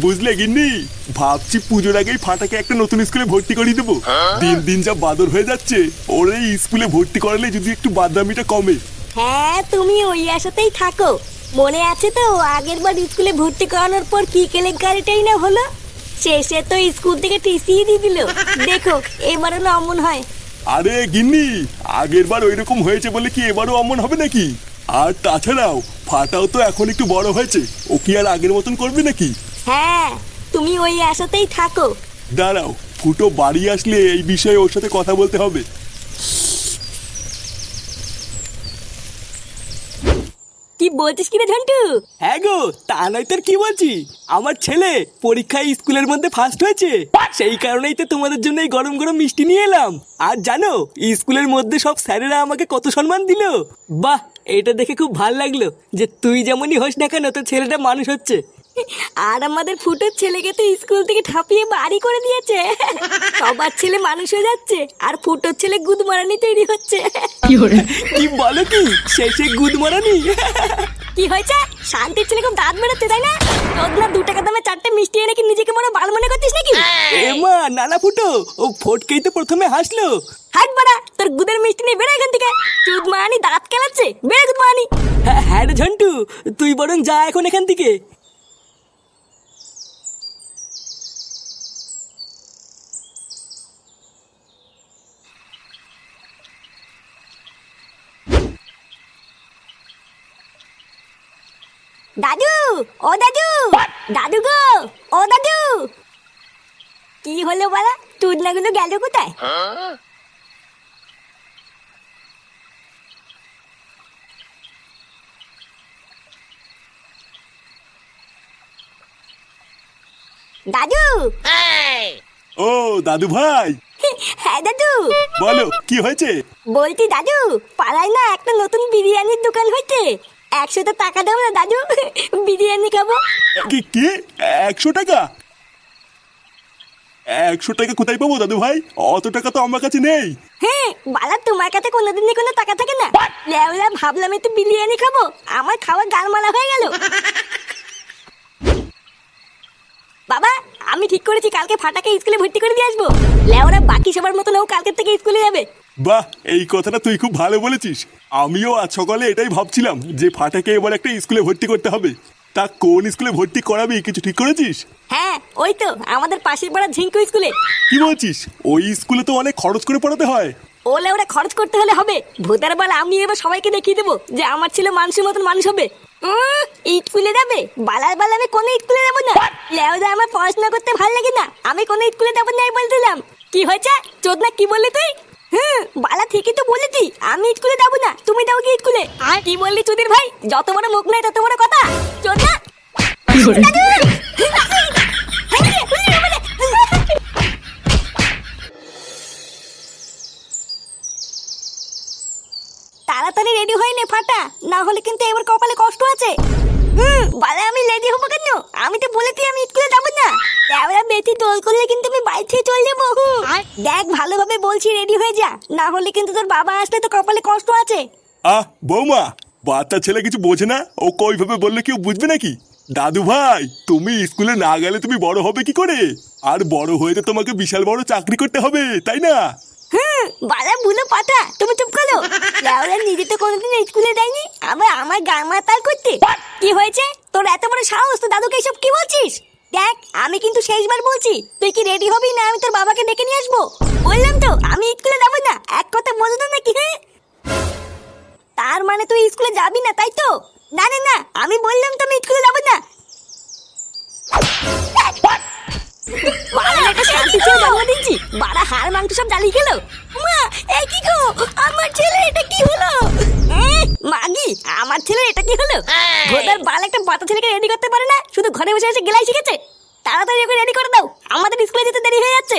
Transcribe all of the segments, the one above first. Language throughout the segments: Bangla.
বুঝলে গিন্নি? ভাবছি পুজোর আগেই ফাটাকে একটা নতুন স্কুলে ভর্তি করিয়ে দেবো। দিন দিন যা বাদর হয়ে যাচ্ছে ওর এই স্কুলে ভর্তি করালে যদি একটু বাদামিটা কমে। হ্যাঁ তুমি ওই আশাতেই থাকো। মনে আছে তো আগের বার স্কুলে ভর্তি করানোর পর কি কেলেঙ্কারিটাই না হলো? শেষে তো স্কুল থেকে টিসি দিয়ে দিল। দেখো এবারও না অমন হয়। আরে গিন্নি আগের বার ওইরকম হয়েছে বলে কি এবারও অমন হবে নাকি? আর তাছাড়াও ফাটাও তো এখন একটু বড় হয়েছে। ও কি আর আগের মতন করবে নাকি? হ্যাঁ তুমি ওই আশাতেই থাকো। দাঁড়াও ফুটো বাড়ি আসলে এই বিষয়ে ওর সাথে কথা বলতে হবে। কি বলছিস কি রে ঝন্টু? হ্যাঁ গো তা নয় তোর কি বলছি? আমার ছেলে পরীক্ষায় স্কুলের মধ্যে ফার্স্ট হয়েছে। সেই কারণেই তো তোমাদের জন্য এই গরম গরম মিষ্টি নিয়ে এলাম। আর জানো স্কুলের মধ্যে সব স্যারেরা আমাকে কত সম্মান দিল। বাহ এটা দেখে খুব ভালো লাগল যে তুই যেমনই হোস না কেন তোর ছেলেটা মানুষ হচ্ছে। আর আমাদের ফুটোর ছেলেকে তো স্কুল থেকে ঠাপিয়ে বাড়ি করে দিয়েছে। সবার ছেলে মানুষ হয়ে যাচ্ছে আর ফুটোর ছেলে গুদ মারানি তৈরি হচ্ছে। কি বলো কি? শেষে গুদ মারানি কি হয়েছে? শান্তির ছেলে খুব দাঁত বেরোচ্ছে তাই না? তোর না দু টাকা দামে চারটে মিষ্টি এনে কি নিজেকে বড় বাল মনে করছিস নাকি? এমা নানা ফুটো ও ফটকেই তো প্রথমে হাসলো। হাট বাড়া তোর গুদের মিষ্টি নিয়ে বেরো এখান থেকে। চুদ মারানি দাঁত কেলাচ্ছে বেরো গুদ মারানি হ্যাঁ হ্যাঁ রে ঝন্টু তুই বরং যা এখন এখান থেকে। দাদু ও দাদু দাদু গো ও দাদু। কি হলো বলা টুডনাগুলো গেল কোথায়? দাদু। ও দাদু ভাই। হ্যাঁ দাদু। বলো কি হয়েছে? বলছি দাদু পাড়ায় না একটা নতুন বিরিয়ানির দোকান হয়েছে। একশোটা টাকা দাও না দাদু? বিরিয়ানি খাব। কি কি? একশো টাকা? একশো টাকা কোথায় পাবো দাদু ভাই? অত টাকা তো আমার কাছে নেই। হ্যাঁ বালা তোমার কাছে কোনোদিনই কোনো টাকা থাকে না। লেওলা ভাবলাম একটু বিরিয়ানি খাব। আমার খাওয়া গালমালা হয়ে গেল। বাবা আমি ঠিক করেছি কালকে ফাটাকে স্কুলে ভর্তি করে দিয়ে আসব। লেওরা বাকি সবার মতন ও কালকে থেকে স্কুলে যাবে। বাহ এই কথাটা তুই খুব ভালো বলেছিস। আমিও আজ সকালে এটাই ভাবছিলাম যে ফাটাকে এবার একটা স্কুলে ভর্তি করতে হবে। তা কোন স্কুলে ভর্তি করাবি কিছু ঠিক করেছিস? হ্যাঁ ওই তো আমাদের পাশের পাড়া ঝিঙ্কু স্কুলে। কি বলছিস? ওই স্কুলে তো অনেক খরচ করে পড়াতে হয়। ও লেওরা খরচ করতে হলে হবে। ভূতের বেলা আমি এবার সবাইকে দেখিয়ে দেবো যে আমার ছেলে মানুষের মতন মানুষ হবে। উম, স্কুলে যাবে? বালার বালা আমি কোনো স্কুলে যাব না। লেওদা আমার পড়াশোনা করতে ভালো লাগে না আমি কোনো স্কুলে যাব না বলছিলাম। কি হয়েছে? চোদনা কি বললি তুই? হুম, বালা ঠিকই তো বলেছি। আমি স্কুলে যাব না, তুমি কি স্কুলে আর কি বললি ভাই? যত বড় মুখ নাই, তত বড় কথা। দাদু! তাড়াতাড়ি রেডি হয়ে নে ফাটা, না হলে কিন্তু এবার কপালে কষ্ট আছে। না। হলে কিন্তু তোর বাবা আসলে তো কপালে কষ্ট আছে। আহ, বৌমা ছেলে কিছু বোঝে না? ও কেউ বুঝবে নাকি? দাদু ভাই, তুমি স্কুলে না গেলে তুমি বড় হবে কি করে? আর বড় হয়ে তোমাকে বিশাল বড় চাকরি করতে হবে, তাই না? হুম বালা বুলো পাতা। তুমি চুপ করো। লাউরা নিজে তো কোনোদিন স্কুলে যায়নি আবার আমার গান মাতাল করতে। কি হয়েছে? তোর এত বড় সাহস তো দাদুকে এসব কি বলছিস? দেখ আমি কিন্তু শেষবার বলছি তুই কি রেডি হবি না আমি তোর বাবাকে ডেকে নিয়ে আসব? বললাম তো আমি স্কুলে যাব না। এক কথা বলতো নাকি হ্যাঁ তার মানে তুই স্কুলে যাবি না তাই তো? না না না আমি বললাম তো আমি স্কুলে যাব না। একটা শান্তি ছিল জন্ম দিচ্ছি বাড়া হাড় মাংস সব জ্বালিয়ে গেল মা এই কি গো? আমার ছেলে এটা কি হলো? মাগি আমার ছেলে এটা কি হলো? ভোদার বাল একটা ছেলেকে রেডি করতে পারে না। শুধু ঘরে বসে বসে গেলাই শিখেছে। তাড়াতাড়ি ওকে রেডি করে দাও। আমাদের স্কুলে যেতে দেরি হয়ে যাচ্ছে।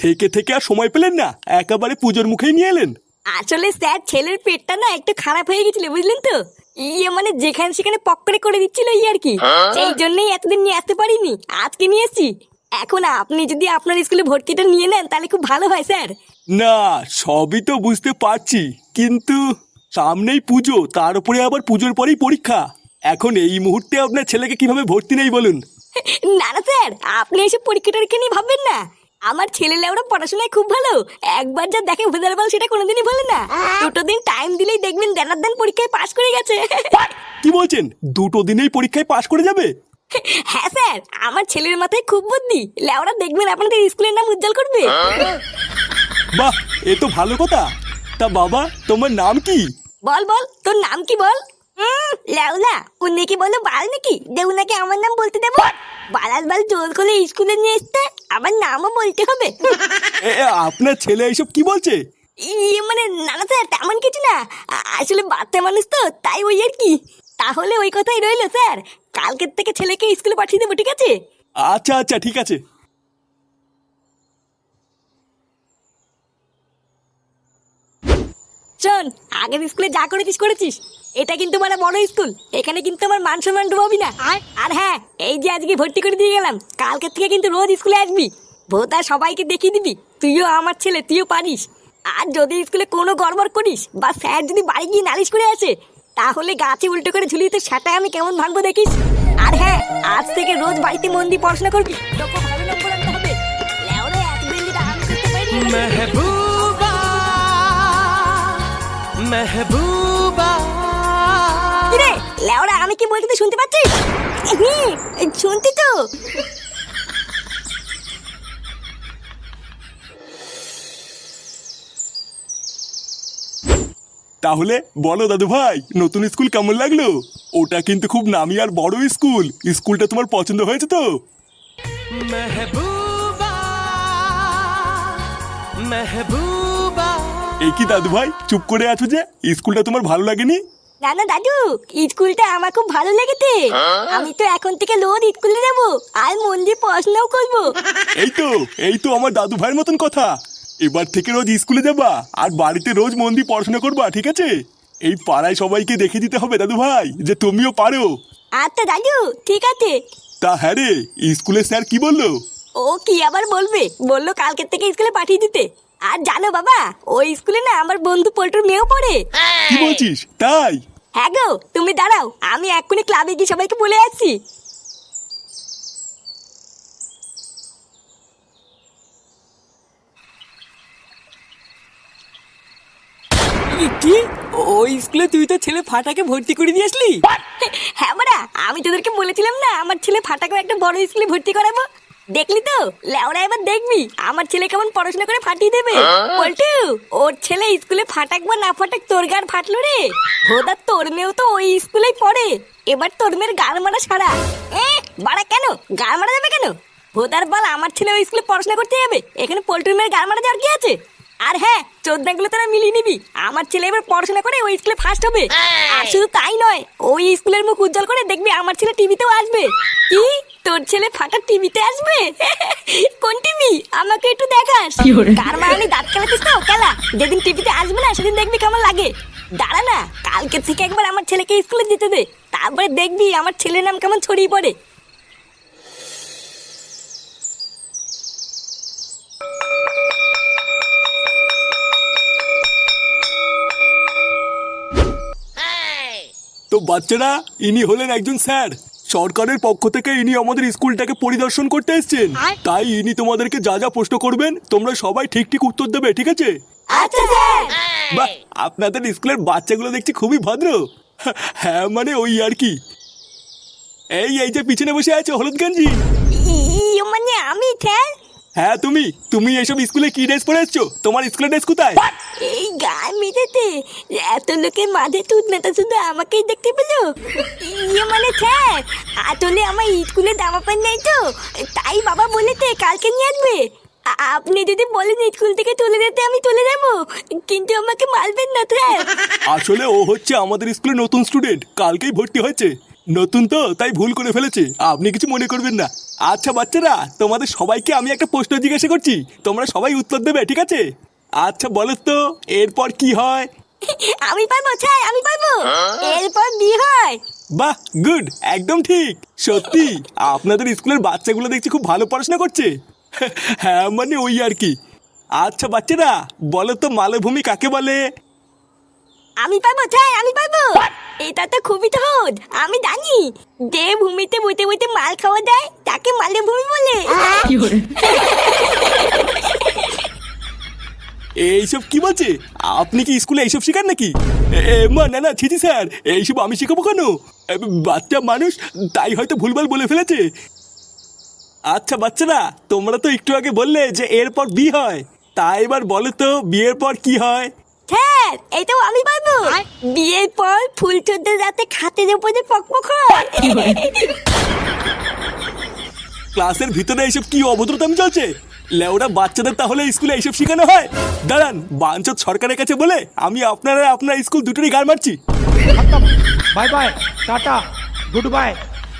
থেকে থেকে আর সময় পেলেন না। একেবারে পুজোর মুখেই নিয়ে এলেন। আসলে স্যার ছেলের পেটটা না একটু খারাপ হয়ে গেছিল বুঝলেন তো? ইয়ে মানে যেখানে সেখানে পকড়ে করে দিচ্ছিল এই আর কি। সেই জন্যই এতদিন নিয়ে আসতে পারিনি আজকে নিয়ে এসছি। এখন আপনি যদি আপনার স্কুলে ভর্তিটা নিয়ে নেন তাহলে খুব ভালো হয় স্যার। না সবই তো বুঝতে পারছি কিন্তু সামনেই পুজো তার উপরে আবার পুজোর পরেই পরীক্ষা। এখন এই মুহূর্তে আপনার ছেলেকে কীভাবে ভর্তি নেই বলুন? না না স্যার আপনি এসব পরীক্ষা টরীক্ষা নিয়ে ভাববেন না। আমার ছেলে লেওরা পড়াশোনায় খুব ভালো। একবার যা দেখে ভেদার বল সেটা কোনোদিনই বলে না। দুটো দিন টাইম দিলেই দেখবেন দেনার দেন পরীক্ষায় পাশ করে গেছে। কি বলছেন? দুটো দিনেই পরীক্ষায় পাশ করে যাবে? হ্যাঁ স্যার আমার ছেলের মাথায় খুব বুদ্ধি। লেওরা দেখবেন আপনাদের স্কুলের নাম উজ্জ্বল করবে। বাহ এ তো ভালো কথা। তা বাবা তোমার নাম কি? বল বল তোর নাম কি বল? লেওলা উনি কি বলো বাল নাকি? দেউ নাকি আমার নাম বলতে দেবো? বালাল বাল জোর করে স্কুলে নিয়ে এসতে আমার নামও বলতে হবে। এ, আপনার ছেলে এইসব কি বলছে? ইয়ে মানে না না স্যার তেমন কিছু না। আ- আসলে বাচ্চা মানুষ তো তাই ওই আর কি। তাহলে ওই কথাই রইল স্যার। কালকের থেকে ছেলেকে স্কুলে পাঠিয়ে দেবো ঠিক আছে? আচ্ছা আচ্ছা ঠিক আছে। শোন আগের স্কুলে যা করেছিস করেছিস। এটা কিন্তু মানে বড় স্কুল। এখানে কিন্তু আমার মান সম্মান ডুবাবি না। আর? হ্যাঁ এই যে আজকে ভর্তি করে দিয়ে গেলাম কালকে থেকে কিন্তু রোজ স্কুলে আসবি। ভোতা সবাইকে দেখিয়ে দিবি তুইও আমার ছেলে তুইও পারিস। আর যদি স্কুলে কোনো গড়বড় করিস বা স্যার যদি বাড়ি গিয়ে নালিশ করে আসে তাহলে গাছে উল্টো করে ঝুলিয়ে তো সেটা আমি কেমন ভাঙবো দেখিস? আর হ্যাঁ আজ থেকে রোজ বাড়িতে মন দিয়ে পড়াশোনা করবি। মেহবুবা। লেওরা আমি কি শুনতে তো। তাহলে বলো দাদু ভাই নতুন স্কুল কেমন লাগল? ওটা কিন্তু খুব নামি আর বড় স্কুল। স্কুলটা তোমার পছন্দ হয়েছে তো? এই কি দাদু ভাই চুপ করে আছো যে? স্কুলটা তোমার ভালো লাগেনি? না না দাদু স্কুলটা আমার খুব ভালো লেগেছে। আমি তো এখন থেকে রোজ স্কুলে যাব আর মন দিয়ে পড়াশোনাও করব। এই তো এই তো আমার দাদু ভাইয়ের মতন কথা। এবার থেকে রোজ স্কুলে যাবা আর বাড়িতে রোজ মন দিয়ে পড়াশোনা করবা ঠিক আছে? এই পাড়ায় সবাইকে দেখে দিতে হবে দাদু ভাই যে তুমিও পারো। আচ্ছা দাদু ঠিক আছে। তা হ্যাঁ রে স্কুলের স্যার কি বলল? ও কি আবার বলবে? বলল কালকের থেকে স্কুলে পাঠিয়ে দিতে। আর জানো বাবা ওই স্কুলে না আমার বন্ধু পল্টুর মেয়েও পড়ে। কি বলছিস? তাই? হ্যাঁ গো তুমি দাঁড়াও আমি এক্ষুনি ক্লাবে গিয়ে সবাইকে বলে আসছি। কি? ওই স্কুলে তুই তো ছেলে ফাটাকে ভর্তি করে দিয়ে আসলি? হ্যাঁ বাড়া আমি তোদেরকে বলেছিলাম না আমার ছেলে ফাটাকে একটা বড় স্কুলে ভর্তি করাবো। দেখলি তো? লেওরা এবার দেখবি। আমার ছেলে কেমন পড়াশোনা করে ফাটিয়ে দেবে। বলটু ওর ছেলে স্কুলে ফাটাক বা না ফাটাক তোর গান ফাটলো রে। ভোদা তোর মেয়েও তো ওই স্কুলেই পড়ে। এবার তোর মেয়ের গান মারা সারা। এ বাড়া কেন? গান মারা যাবে কেন? ভোদার বল আমার ছেলে ওই স্কুলে পড়াশোনা করতে যাবে। এখানে পোল্ট্রি মেয়ের গান মারা যাওয়ার কি আছে? আর হ্যাঁ চোদ্দাগুলো তোরা মিলিয়ে নিবি। আমার ছেলে এবার পড়াশোনা করে ওই স্কুলে ফার্স্ট হবে। আর শুধু তাই নয় ওই স্কুলের মুখ উজ্জ্বল করে দেখবি আমার ছেলে টিভিতেও আসবে। কি? তোর ছেলে ফাটা টিভিতে আসবে? কোন টিভি? আমাকে একটু দেখাস। কার মারানি দাঁত খেলাতিস তো খেলা যেদিন টিভিতে আসবে না সেদিন দেখবি কেমন লাগে। দাঁড়া না কালকে থেকে একবার আমার ছেলেকে স্কুলে যেতে দে। তারপরে দেখবি আমার ছেলের নাম কেমন ছড়িয়ে পড়ে। তো বাচ্চারা ইনি হলেন একজন স্যার। সরকারের পক্ষ থেকে ইনি আমাদের স্কুলটাকে পরিদর্শন করতে এসেছেন। তাই ইনি তোমাদেরকে যা যা প্রশ্ন করবেন তোমরা সবাই ঠিক ঠিক উত্তর দেবে ঠিক আছে? আচ্ছা স্যার। বাহ আপনাদের স্কুলের বাচ্চাগুলো দেখছি খুবই ভদ্র। হ্যাঁ মানে ওই আর কি। এই এই যে পিছনে বসে আছে হলুদ গেঞ্জি। মানে আমি স্যার? হ্যাঁ তুমি তুমি এইসব স্কুলে কি ড্রেস পরে এসছো? তোমার স্কুলের ড্রেস কোথায়? এই গান মেটাতে এত লোকের মাঝে তুই নেতা শুধু আমাকেই দেখতে পেল? ইয়ে মানে স্যার আসলে আমার স্কুলে জামা প্যান্ট নেই তো তাই বাবা বলেছে কালকে নিয়ে আসবে। আপনি যদি বলেন স্কুল থেকে তুলে দিতে আমি তুলে দেবো কিন্তু আমাকে মারবেন না স্যার। আসলে ও হচ্ছে আমাদের স্কুলে নতুন স্টুডেন্ট কালকেই ভর্তি হয়েছে। নতুন তো তাই ভুল করে ফেলেছে। আপনি কিছু মনে করবেন না। আচ্ছা বাচ্চারা তোমাদের সবাইকে আমি একটা প্রশ্ন জিজ্ঞাসা করছি। তোমরা সবাই উত্তর দেবে ঠিক আছে? আচ্ছা বলো তো এরপর কি হয়? আমি পারব স্যার আমি পারব। এরপর বিয়ে হয়? বাহ গুড একদম ঠিক। সত্যি আপনাদের স্কুলের বাচ্চাগুলো দেখছি খুব ভালো পড়াশোনা করছে। হ্যাঁ মানে ওই আর কি। আচ্ছা বাচ্চারা বলো তো মালভূমি কাকে বলে? আমি পাবো তাই আমি পাবো। এটা তো খুবই সহজ আমি জানি। যে ভূমিতে বইতে বইতে মাল খাওয়া দেয় তাকে মালে ভূমি বলে। এইসব কি বলছে? আপনি কি স্কুলে এইসব শেখান নাকি? মা না না ছিটি স্যার। এইসব আমি শেখাবো কেন? বাচ্চা মানুষ তাই হয়তো ভুলভাল বলে ফেলেছে। আচ্ছা বাচ্চারা তোমরা তো একটু আগে বললে যে এরপর বিয়ে হয়। তাই এবার বলো তো বিয়ের পর কি হয়? স্যার এটাও আমি পারব বিয়ের পর ফুল চোদ্দ রাতে খাতের উপরে পকপক ক্লাসের ভিতরে এইসব কি অভদ্রতাম চলছে? লেওরা বাচ্চাদের তাহলে স্কুলে এইসব শেখানো হয়? দাঁড়ান বাঞ্চত সরকারের কাছে বলে আমি আপনারা আপনার স্কুল দুটোরই গান মারছি। Bye bye tata good bye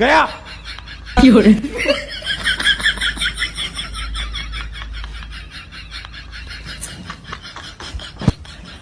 গয়া। কি